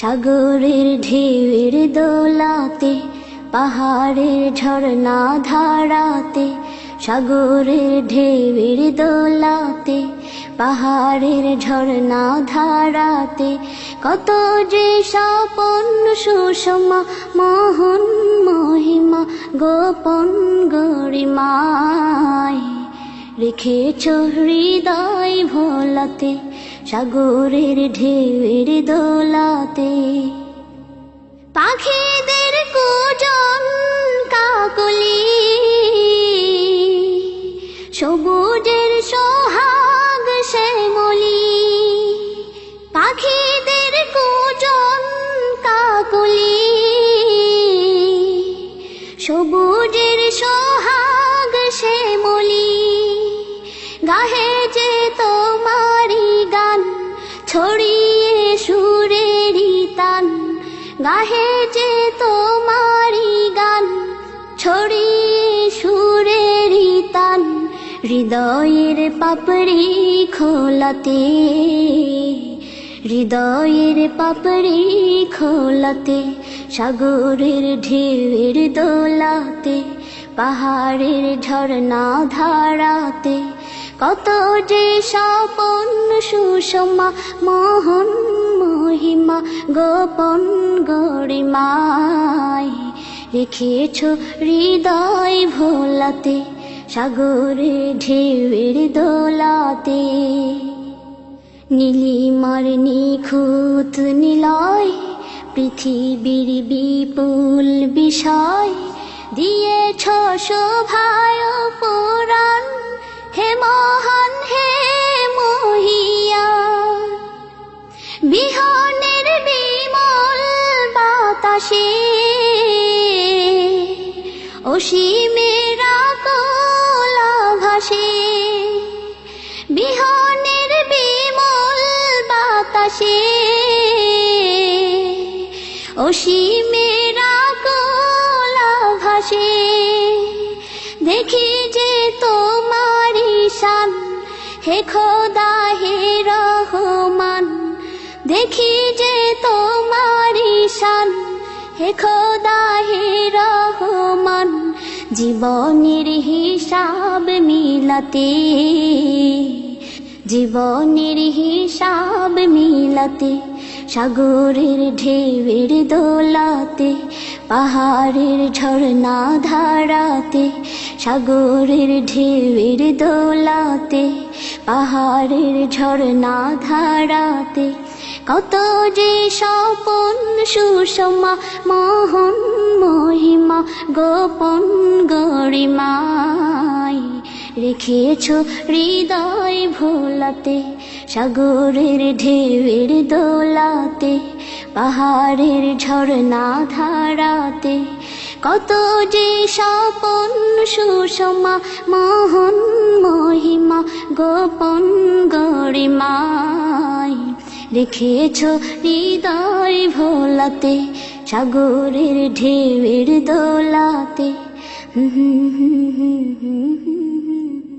সাগরের ঢেউয়ের দোলাতে, পাহাড়ের ঝর্ণা ধারাতে, সাগরের ঢেউয়ের দোলাতে, পাহাড়ের ঝর্ণা ধারাতে, কত যে স্বপন সুষমা, মোহন মহিমা, গোপন গরিমায়, রেখেছ হৃদয় ভোলাতে সাগরের ঢেউয়ের দোলাতে পাখিদের কুজন কাকলি সবুজের সোহাগ শ্যামলি পাখিদের কুজন কাকলি সবুজের ছড়িয়ে সুরেরি তান গাহে যে তোমারি গান। ছড়িয়ে সুরেরি তান হৃদয়ের পাপড়ি খোলাতে। হৃদয়ের পাপড়ি খোলাতে, সাগরের ঢেউয়ের দোলাতে, পাহাড়ের ঝর্ণা ধারাতে। কত যে স্বপন সুষমা, মোহন মহিমা, গোপন গরিমায় রেখেছ হৃদয় ভোলাতে, সাগরে ঢেউয়ের দোলাতে। নীলিমার নিখুঁত নিলয়, পৃথিবীর বিপুল বিষয় দিয়েছ শোভায় বিহনের বিমল বাতাসে অসীমেরা কোলা ভাসে বিহনের বিমল বাতাসে অসীমেরা কোলা ভাসে দেখি যে তোমারি শান, হে খোদা, হে দেখি যে তোমারি শান। হে খোদা হে রহমান, জীবনের হিসাব মিলাতে। জীবনের হিসাব মিলাতে, সাগরের ঢেউয়ের দোলাতে, পাহাড়ের ঝর্ণা ধারাতে, সাগরের ঢেউয়ের দোলাতে, পাহাড়ের ঝর্ণা ধারাতে কত যে স্বপন সুষমা, মোহন মহিমা, গোপন গরিমায় রেখেছ হৃদয় ভোলাতে, সাগরের ঢেউয়ের দোলাতে, পাহাড়ের ঝর্ণা ধারাতে। কত যে স্বপন সুষমা, মোহন মহিমা, গোপন গরিমায় রেখেছ হৃদয় ভোলাতে সাগরের ঢেউয়ের দোলাতে হুম হুম হুম হুম